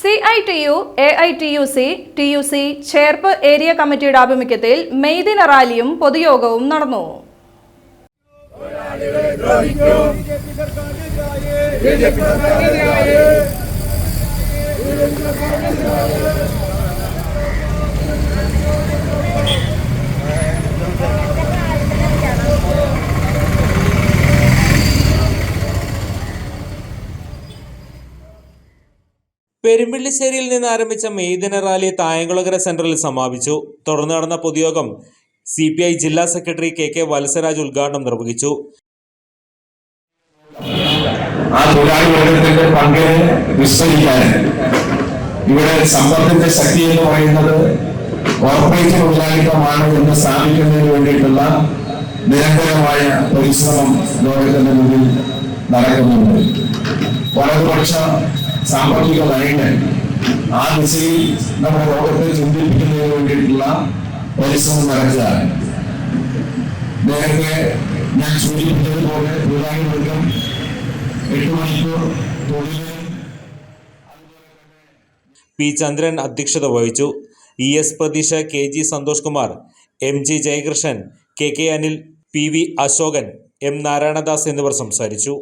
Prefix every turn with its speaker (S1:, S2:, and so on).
S1: C I T U A I T U C T U C Cherpu area കമ്മിറ്റിയുടെ ആഭിമുഖ്യത്തിൽ മെയ്ദിന റാലിയും പൊതുയോഗവും നടന്നു.
S2: പെരുമ്പിള്ളിശ്ശേരിയിൽ നിന്ന് ആരംഭിച്ച മെയ്ദിന റാലി തായങ്കുളകര സെന്ററിൽ സമാപിച്ചു. തുടർന്ന് നടന്ന പൊതുയോഗം സി പി ഐ ജില്ലാ സെക്രട്ടറി കെ കെ വത്സരാജ് ഉദ്ഘാടനം നിർവഹിച്ചു.
S3: ആ തൊഴിലാളി വർഗത്തിന്റെ പങ്കിനെ വിസ്മരിക്കാൻ ഇവിടെ സമ്പത്തിന്റെ ശക്തി എന്ന് പറയുന്നത് കോർപ്പറേറ്റ് തൊഴിലാളിത്തമാണ് എന്ന് സ്ഥാപിക്കുന്നതിന് വേണ്ടിയിട്ടുള്ള നിരന്തരമായ പരിശ്രമം ലോകത്തിന്റെ മുന്നിൽ നടക്കുന്നുണ്ട്. വലതുപക്ഷ സാമ്പത്തിക നയങ്ങൾ ആ ദിശയിൽ നമ്മുടെ ലോകത്തെ ചിന്തിപ്പിക്കുന്നതിന് വേണ്ടിയിട്ടുള്ള പരിശ്രമം നടക്കുകയാണ് നേരത്തെ ഞാൻ സൂചിപ്പിച്ചതുപോലെ തൊഴിലാളി വർഗം എട്ട് മണിക്കൂർ തൊഴിൽ
S2: പി ചന്ദ്രൻ അധ്യക്ഷത വഹിച്ചു. E S Pratheesha K G Santhosh Kumar M G Jayakrishnan K K Anil P V Ashokan M Narayanadas എന്നിവർ സംസാരിച്ചു.